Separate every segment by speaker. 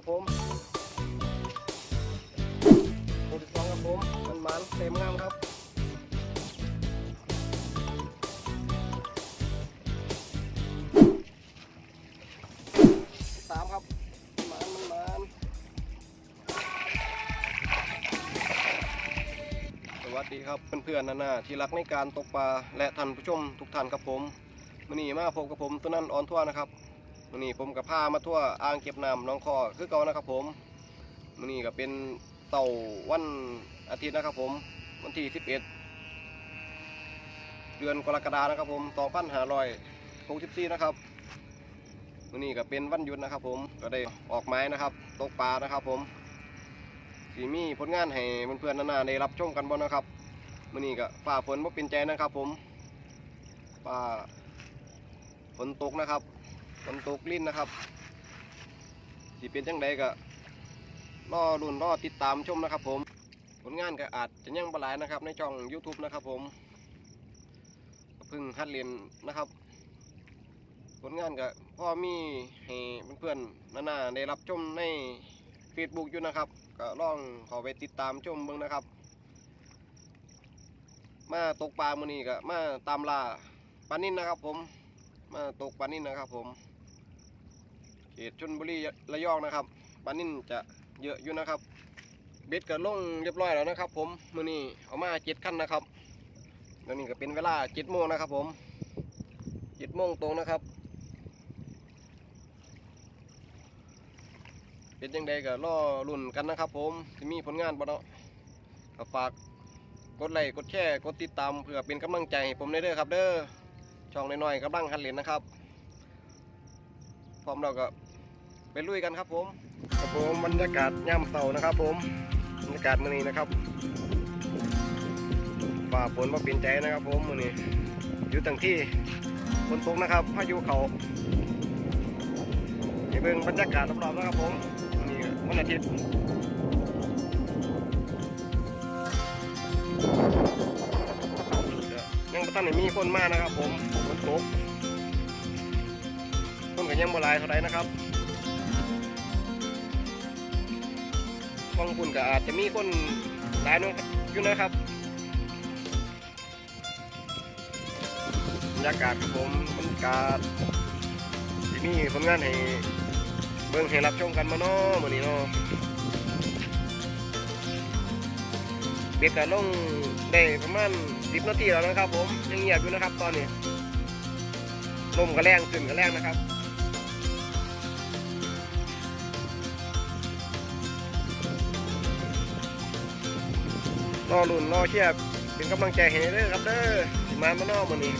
Speaker 1: ครับผมตัวที่สองครับผมมันมันเต็มงามครับสามครับมันมันมันสวัสดีครับเพื่อนๆนานาที่รักในการตกปลาและท่านผู้ชมทุกท่านครับผมมื่อนี้มาพบกับผมตัวนั้นออนทั่วนะครับ มื่อนี้ผมกับพามาทั่วอ่างเก็บน้ำน้องคอคือเก่านะครับผมมื่อนี้ก็เป็นเต่าวันอาทิตย์นะครับผมวันที่ 11 เดือนกรกฎานะครับผม2564นะครับมื่อนี้ก็เป็นวันหยุดนะครับผมก็ได้ออกไม้นะครับตกปลานะครับผมสีมีผลงานให้เพื่อนๆนานาได้รับชมกันบ่นะครับมื่อนี้ก็ฝ่าฝนบ่เป็นใจนะครับผมฝ่าฝนตกนะครับ ฝนตกลิ้นนะครับสิเป็นจังใดก็รอรุ่นรอติดตามชมนะครับ ผม ผลงานก็อาจจะยังบหลายนะครับ ในช่อง YouTube นะครับ ผมพิ่งหัดเรียนนะครับ ผลงานก็พ่อมีให้เพื่อนๆนานาได้รับชมใน Facebook อยู่นะครับ ก็ลองข้าไปติดตามชมเบิ่งนะครับ มาตกปลามื้อนี้ก็มาตามล่าปลานิ่นนะครับ ผม มาตกปลานิ่นนะครับ ผม เขตชนบุรีระยองนะครับปลานิ่นจะเยอะอยู่นะครับ เบ็ดก็ลงเรียบร้อยแล้วนะครับ ผมมือนี้เอามาเจ็ดขั้นนะครับแล้วนี่ก็เป็นเวลาเจ็ดโมงนะครับ ผมเจ็ดโมงตรงนะครับเป็นยังไงก็รอรุ่นกันนะครับ ผมจะมีผลงานบ่เนาะก็ฝากกดไลค์กดแชร์กดติดตามเพื่อเป็นกำลังใจให้ผมได้เด้อครับ เด้อช่องน้อยๆกำลังหันเหรียญนะครับ ร้อมเราก็ไปลุยกันครับผมครับผมบรรยากาศย่ำเสานะครับ ผมบรรยากาศมื้อนี้นะครับฝ่าฝนมาเป็นใจนะครับ ผมมื้อนี้อยู่ตั้งที่ฝนตกนะครับพายุเขาไปเบิ่งบรรยากาศรอบๆนะครับ ผมมื้อนี้วันอาทิตย์ยังบ่ทันได้มีคนมานะครับ ผมฝนตกคนก็ ยังบ่หลายเท่าไรนะครับฟังคุณก็อาจจะมีคนหลายนอะอยู่นะครับบรรยากาศครับผมบรรยากาศที่มีผลงานให้เบิ่งให้รับชมกันมาเนาะมื้อนี้เนาะเบียดกันลงได้ประมาณ10นาทีแล้วนะครับผมยังเงียบอยู่นะครับตอนนี้ลมก็แรงขึ้นก็แรงนะครับ รอลุ่นรอเชียบเป็นกำลังใจให้เด้อครับเด้อสิมามานอกมื้อนี้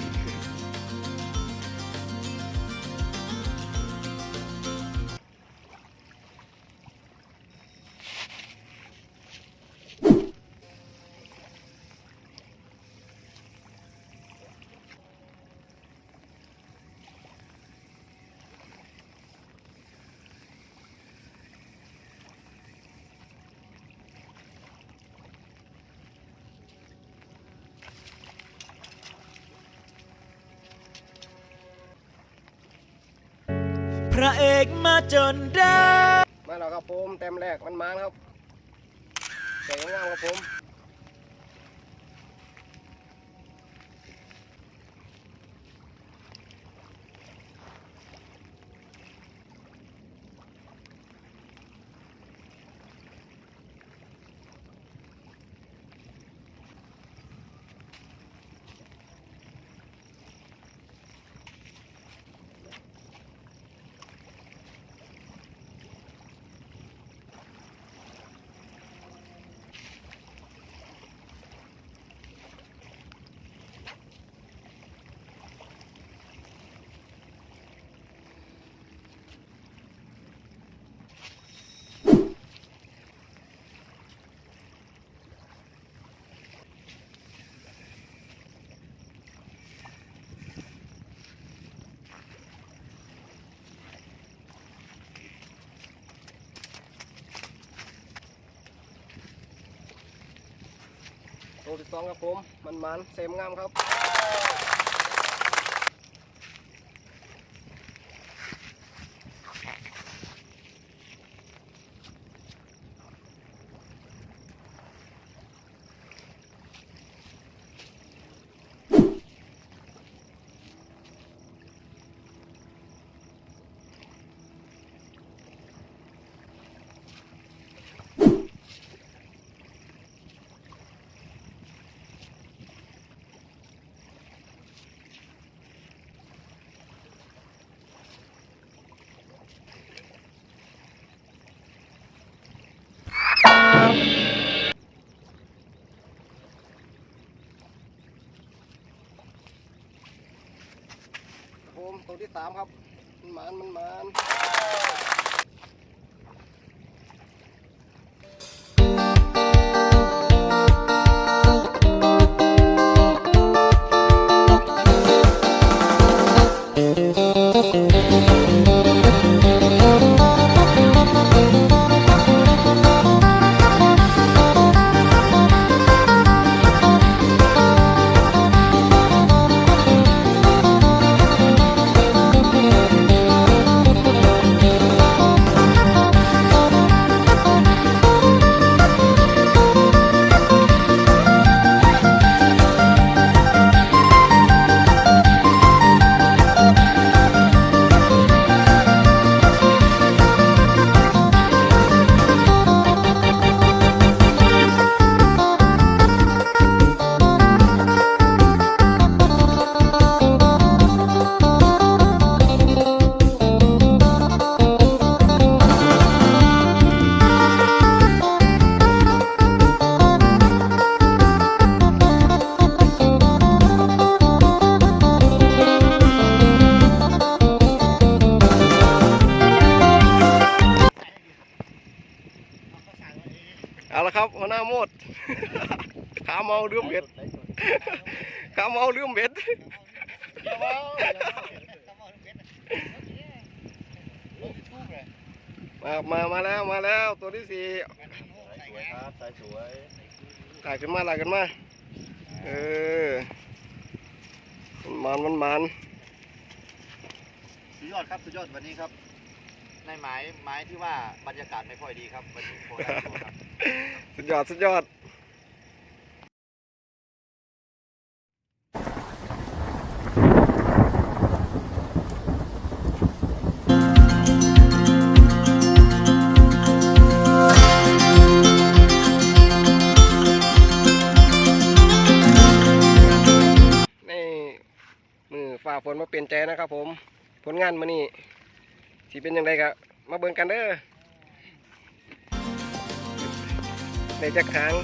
Speaker 2: ระเอกมาจนได้
Speaker 1: มาแล้วครับผมเต็มแรกมันมาครับใส่งามครับผม ตัวที่องครับผม มันมันเซมงามครับ ตัวที่สามครับ มันหมานมัน หัวหน้าโมดขาเมาลืมเบ็ดขาเมาลืมเบ็ดมามามาแล้วมาแล้วตัวที่สี่
Speaker 3: สวยครับสายสวย
Speaker 1: หลากขึ้นมาหลากขึ้นมาเออมันมันมัน
Speaker 3: สุดยอดครับสุดยอดวันนี้ครับในหมายหมายที่ว่าบรรยากาศไม่ค่อยดีครับวันนี้โคราชครับ
Speaker 1: สุดยอด สุดยอดนี่มือฝ่าฝนมาเปลี่ยนใจนะครับผม ผลงานมานี่ที่เป็นยังไงกะมาเบิ่งกันเด้อ ในจักครั้ง